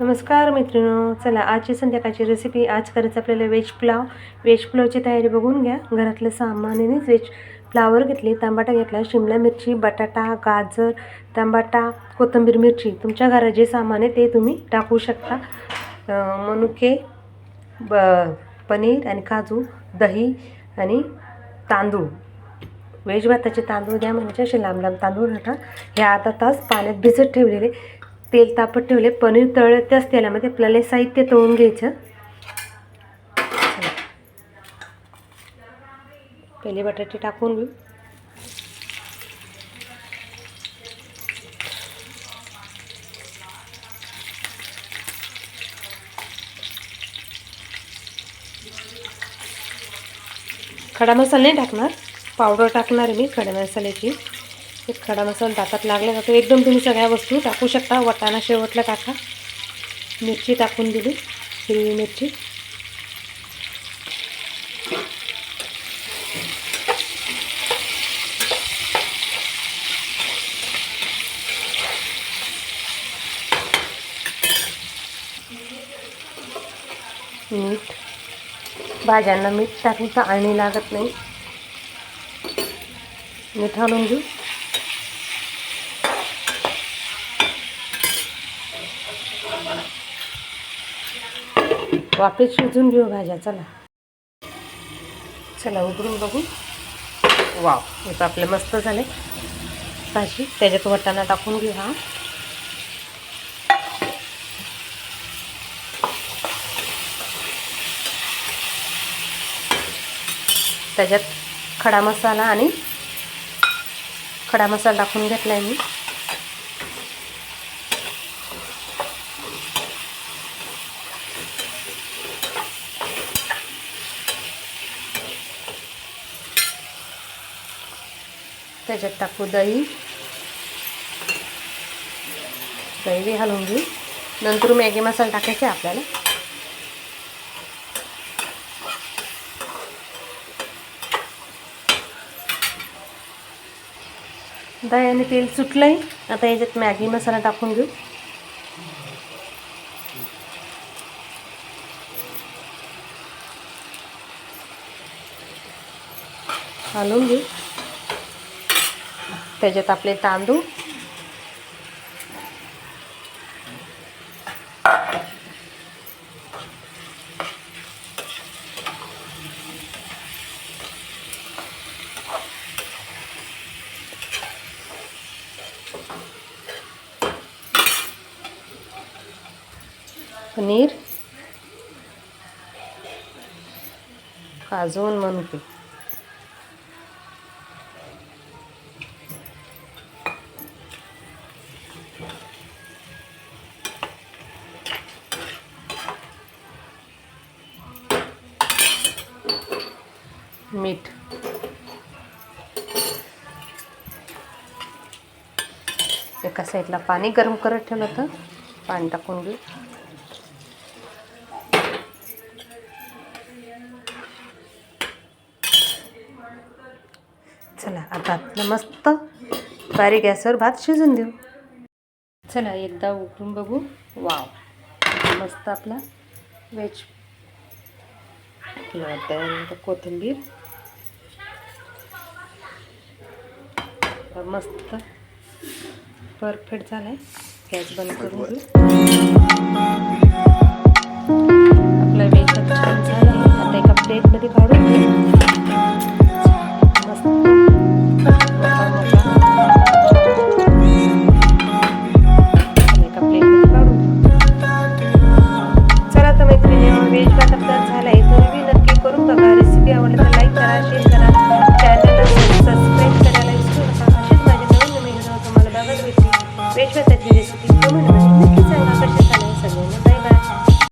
नमस्कार मैत्रिणो चला आजची संध्याकाळची रेसिपी आज करायचं आपल्याला व्हेज पुलाव. व्हेज पुलावची तयारी बघून घ्या. घरातलं सामान्यानेच व्हेज फ्लावर घेतली. तांबाटा घेतला शिमला मिरची बटाटा गाजर तांबाटा कोथिंबीर मिरची. तुमच्या घरात जे सामान आहे ते तुम्ही टाकू शकता. मनुके ब पनीर आणि काजू दही आणि तांदूळ. व्हेज भाताचे तांदूळ द्या म्हणजे असे लांब लांब तांदूळ राहतात. हे आता तास पाण्यात भिजत ठेवलेले. तेल तापत ठेवले पनीर तळलं त्याच तेलामध्ये आपल्याला साहित्य तळून घ्यायचं. पहिले बटाटे टाकून घेऊ. खडा मसाला नाही टाकणार पावडर टाकणार आहे मी खडा मसाल्याची. व्यवस्थित खडा मसाला ताटात लागला जातो. एकदम तुम्ही सगळ्या वस्तू टाकू शकता. वटाणा शेवटला टाका. मिरची टाकून दिली. हिरवी मिरची. मीठ. भाज्यांना मीठ टाकून तर आणि लागत नाही. मीठ आणून घेऊ. वाफेत शिजून घेऊ भाज्या चला. चला उघडून बघू. वाव हे तर आपले मस्त झाले. भाजी त्याच्यात वटाणा टाकून घेऊ हा. त्याच्यात खडा मसाला आणि खडा मसाला टाकून घेतला आहे मी. त्याच्यात टाकू दही. दही बी घालून घेऊ. नंतर मॅगी मसाला टाकायचा आहे आपल्याला. दह्याने तेल सुटलं आहे आता याच्यात मॅगी मसाला टाकून घेऊ. घालून घेऊ. त्याच्यात आपले तांदूळ. पनीर. काजू आणि मनुके. मीठ. एका साईडला पाणी गरम करत ठेवलं होतं. पाणी टाकून घेऊ. चला आता नमस्त मस्त बारीक गॅसवर भात शिजून देऊ. चला एकदा उकळून बघू. वाव मस्त आपला व्हेज त्यानंतर कोथिंबीर. मस्त. परफेक्ट झाला आहे गॅस बंद करून घेऊ. आपला वेज छान झाला. आता एका प्लेटमध्ये काढून घेऊ